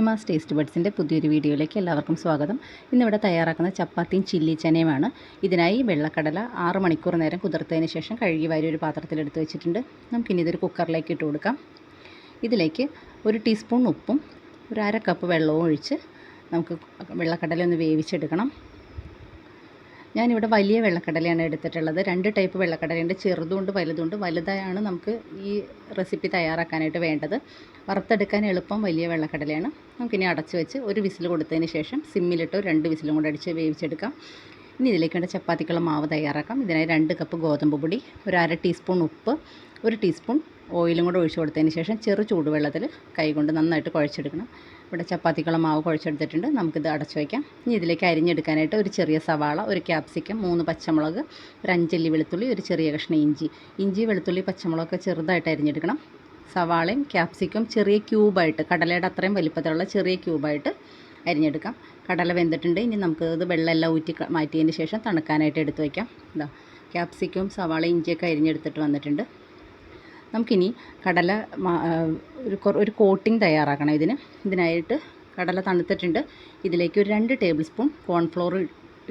നിമാസ് taste ബഡ്സിന്റെ പുതിയൊരു വീഡിയോയിലേക്ക് എല്ലാവർക്കും സ്വാഗതം. ഇന്നിവിടെ തയ്യാറാക്കുന്ന ചപ്പാത്തിയും ചില്ലി ചനയുമാണ്. ഇതിനായി വെള്ളക്കടല ആറ് മണിക്കൂർ നേരം കുതിർത്തതിന് ശേഷം കഴുകി വാരി ഒരു പാത്രത്തിലെടുത്ത് വെച്ചിട്ടുണ്ട്. നമുക്കിനി ഇതൊരു കുക്കറിലേക്ക് ഇട്ട് കൊടുക്കാം. ഇതിലേക്ക് ഒരു ടീസ്പൂൺ ഉപ്പും ഒരു അര കപ്പ് വെള്ളവും ഒഴിച്ച് നമുക്ക് വെള്ളക്കടല ഒന്ന് വേവിച്ചെടുക്കണം. ഞാനിവിടെ വലിയ വെള്ളക്കടലയാണ് എടുത്തിട്ടുള്ളത്. രണ്ട് ടൈപ്പ് വെള്ളക്കടലയുണ്ട്. ചെറുതുണ്ട് വലുതുണ്ട്. വലുതായാണ് നമുക്ക് ഈ റെസിപ്പി തയ്യാറാക്കാനായിട്ട് വേണ്ടത്. വറുത്തെടുക്കാൻ എളുപ്പം വലിയ വെള്ളക്കടലയാണ്. നമുക്കിനി അടച്ച് വെച്ച് ഒരു വിസിൽ കൊടുത്തതിന് ശേഷം സിമ്മിലിട്ട് രണ്ട് വിസിലും കൂടെ അടിച്ച് വേവിച്ചെടുക്കാം. ഇനി ഇതിലേക്ക് വേണ്ട ചപ്പാത്തിക്കുള്ള മാവ് തയ്യാറാക്കാം. ഇതിനായി രണ്ട് കപ്പ് ഗോതമ്പ് പൊടി ഒരു അര ടീസ്പൂൺ ഉപ്പ് ഒരു ടീസ്പൂൺ ഓയിലും കൂടെ ഒഴിച്ച് കൊടുത്തതിന് ശേഷം ചെറു ചൂടുവെള്ളത്തിൽ കൈകൊണ്ട് നന്നായിട്ട് കുഴച്ചെടുക്കണം. ഇവിടെ ചപ്പാത്തിക്കുള്ള മാവ് കുഴച്ചെടുത്തിട്ടുണ്ട്. നമുക്കിത് അടച്ചു വയ്ക്കാം. ഇനി ഇതിലേക്ക് അരിഞ്ഞെടുക്കാനായിട്ട് ഒരു ചെറിയ സവാള ഒരു ക്യാപ്സിക്കം മൂന്ന് പച്ചമുളക് ഒരു അഞ്ചല്ലി വെളുത്തുള്ളി ഒരു ചെറിയ കഷ്ണം ഇഞ്ചി. ഇഞ്ചി വെളുത്തുള്ളി പച്ചമുളകൊക്കെ ചെറുതായിട്ട് അരിഞ്ഞെടുക്കണം. സവാളയും ക്യാപ്സിക്കം ചെറിയ ക്യൂബായിട്ട് കടലയുടെ അത്രയും വലിപ്പത്തിലുള്ള ചെറിയ ക്യൂബായിട്ട് അരിഞ്ഞെടുക്കാം. കടല വെന്തിട്ടുണ്ട്. ഇനി നമുക്ക് ഇത് വെള്ളമെല്ലാം ഊറ്റി മാറ്റിയതിന് ശേഷം തണുക്കാനായിട്ട് എടുത്ത് വയ്ക്കാം. ഇതാ ക്യാപ്സിക്കും സവാള ഇഞ്ചിയൊക്കെ അരിഞ്ഞെടുത്തിട്ട് വന്നിട്ടുണ്ട്. നമുക്കിനി കടല ഒരു കോട്ടിംഗ് തയ്യാറാക്കണം. ഇതിന് ഇതിനായിട്ട് കടല തണുത്തിട്ടുണ്ട്. ഇതിലേക്ക് ഒരു രണ്ട് ടേബിൾ സ്പൂൺ കോൺഫ്ലോർ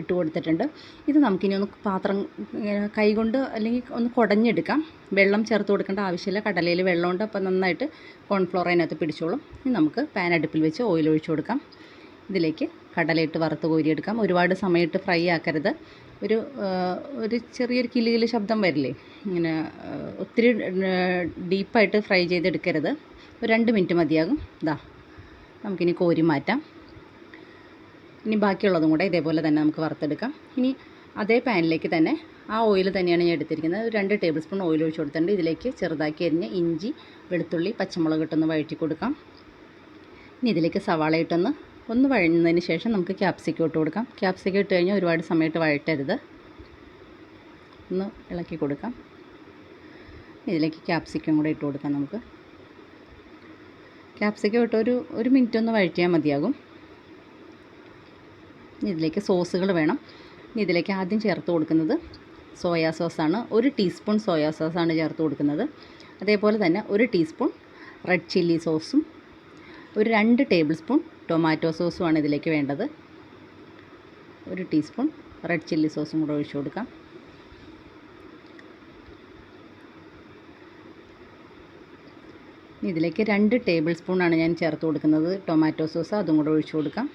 ഇട്ട് കൊടുത്തിട്ടുണ്ട്. ഇത് നമുക്കിനി ഒന്ന് പാത്രം കൈകൊണ്ട് അല്ലെങ്കിൽ ഒന്ന് കുടഞ്ഞെടുക്കാം. വെള്ളം ചേർത്ത് കൊടുക്കേണ്ട ആവശ്യമില്ല. കടലയിൽ വെള്ളമുണ്ട് അപ്പോൾ നന്നായിട്ട് കോൺഫ്ലോർ അതിനകത്ത് പിടിച്ചോളും. ഇനി നമുക്ക് പാൻ അടുപ്പിൽ വെച്ച് ഓയിൽ ഒഴിച്ചു കൊടുക്കാം. ഇതിലേക്ക് കടലയിട്ട് വറുത്ത് കോരിയെടുക്കാം. ഒരുപാട് സമയത്ത് ഫ്രൈ ആക്കരുത്. ഒരു ഒരു ചെറിയൊരു കിലുകിൽ ശബ്ദം വരില്ലേ? ഇങ്ങനെ ഒത്തിരി ഡീപ്പായിട്ട് ഫ്രൈ ചെയ്തെടുക്കരുത്. ഒരു രണ്ട് മിനിറ്റ് മതിയാകും. ഇതാ നമുക്കിനി കോരി മാറ്റാം. ഇനി ബാക്കിയുള്ളതും കൂടെ ഇതേപോലെ തന്നെ നമുക്ക് വറുത്തെടുക്കാം. ഇനി അതേ പാനിലേക്ക് തന്നെ ആ ഓയിൽ തന്നെയാണ് ഞാൻ എടുത്തിരിക്കുന്നത്. രണ്ട് ടേബിൾ സ്പൂൺ ഓയിൽ ഒഴിച്ച് കൊടുത്തിട്ടുണ്ട്. ഇതിലേക്ക് ചെറുതാക്കി അരിഞ്ഞ് ഇഞ്ചി വെളുത്തുള്ളി പച്ചമുളക് ഇട്ടൊന്ന് വഴറ്റി കൊടുക്കാം. ഇനി ഇതിലേക്ക് സവാള ഇട്ടൊന്ന് ഒന്ന് വഴഞ്ഞതിന് ശേഷം നമുക്ക് ക്യാപ്സിക്കം ഇട്ട് കൊടുക്കാം. ക്യാപ്സിക്കം ഇട്ട് കഴിഞ്ഞാൽ ഒരുപാട് സമയത്ത് വഴറ്റരുത്. ഒന്ന് ഇളക്കി കൊടുക്കാം. ഇതിലേക്ക് ക്യാപ്സിക്കം കൂടെ ഇട്ട് കൊടുക്കാം നമുക്ക്. ക്യാപ്സിക്കം ഇട്ട് ഒരു ഒരു മിനിറ്റ് ഒന്ന് വഴറ്റിയാൽ മതിയാകും. ഇതിലേക്ക് സോസുകൾ വേണം. ഇതിലേക്ക് ആദ്യം ചേർത്ത് കൊടുക്കുന്നത് സോയാ സോസാണ് ഒരു ടീസ്പൂൺ സോയാ സോസാണ് ചേർത്ത് കൊടുക്കുന്നത്. അതേപോലെ തന്നെ ഒരു ടീസ്പൂൺ റെഡ് ചില്ലി സോസും ഒരു രണ്ട് ടേബിൾ സ്പൂൺ ടൊമാറ്റോ സോസുമാണ് ഇതിലേക്ക് വേണ്ടത്. ഒരു ടീസ്പൂൺ റെഡ് ചില്ലി സോസും കൂടെ ഒഴിച്ചു കൊടുക്കാം. ഇതിലേക്ക് രണ്ട് ടേബിൾ സ്പൂണാണ് ഞാൻ ചേർത്ത് കൊടുക്കുന്നത് ടൊമാറ്റോ സോസ് അതും കൂടെ ഒഴിച്ചു കൊടുക്കാം.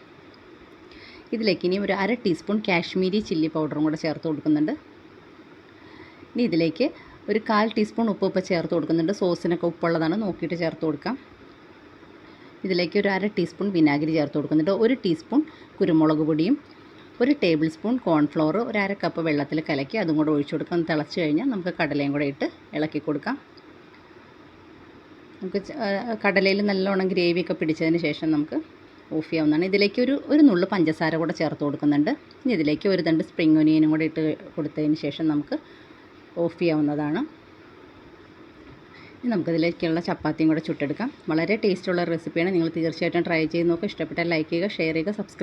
ഇതിലേക്ക് ഇനി ഒരു അര ടീസ്പൂൺ കാശ്മീരി ചില്ലി പൗഡറും കൂടെ ചേർത്ത് കൊടുക്കുന്നുണ്ട്. ഇനി ഇതിലേക്ക് ഒരു കാൽ ടീസ്പൂൺ ഉപ്പ് ഉപ്പ് ചേർത്ത് കൊടുക്കുന്നുണ്ട്. സോസിനൊക്കെ ഉപ്പുള്ളതാണ് നോക്കിയിട്ട് ചേർത്ത് കൊടുക്കാം. ഇതിലേക്ക് ഒരു അര ടീസ്പൂൺ വിനാഗിരി ചേർത്ത് കൊടുക്കുന്നുണ്ട് ഒരു ടീസ്പൂൺ കുരുമുളക് പൊടിയും ഒരു ടേബിൾ സ്പൂൺ കോൺഫ്ലോർ ഒരു അര കപ്പ് വെള്ളത്തിൽ കലക്കി അതും കൂടെ ഒഴിച്ചു കൊടുക്കാം. തിളച്ച് കഴിഞ്ഞാൽ നമുക്ക് കടലയും കൂടെ ഇട്ട് ഇളക്കി കൊടുക്കാം. നമുക്ക് കടലയിൽ നല്ലോണം ഗ്രേവിയൊക്കെ പിടിച്ചതിന് ശേഷം നമുക്ക് ഓഫ് ചെയ്യാവുന്നതാണ്. ഇതിലേക്ക് ഒരു ഒരു നുള്ളു പഞ്ചസാര കൂടെ ചേർത്ത് കൊടുക്കുന്നുണ്ട്. ഇനി ഇതിലേക്ക് ഒരു തണ്ട് സ്പ്രിംഗ് ഒനിയനും കൂടെ ഇട്ട് കൊടുത്തതിന് ശേഷം നമുക്ക് ഓഫ് ചെയ്യാവുന്നതാണ്. ഇനി നമുക്കതിലേക്കുള്ള ചപ്പാത്തിയും കൂടെ ചുട്ടെടുക്കാം. വളരെ ടേസ്റ്റുള്ള റെസിപ്പിയാണ് നിങ്ങൾ തീർച്ചയായിട്ടും ട്രൈ ചെയ്ത് നോക്കുക ഇഷ്ടപ്പെട്ടാൽ ലൈക്ക് ചെയ്യുക ഷെയർ ചെയ്യുക സബ്സ്ക്രൈബ്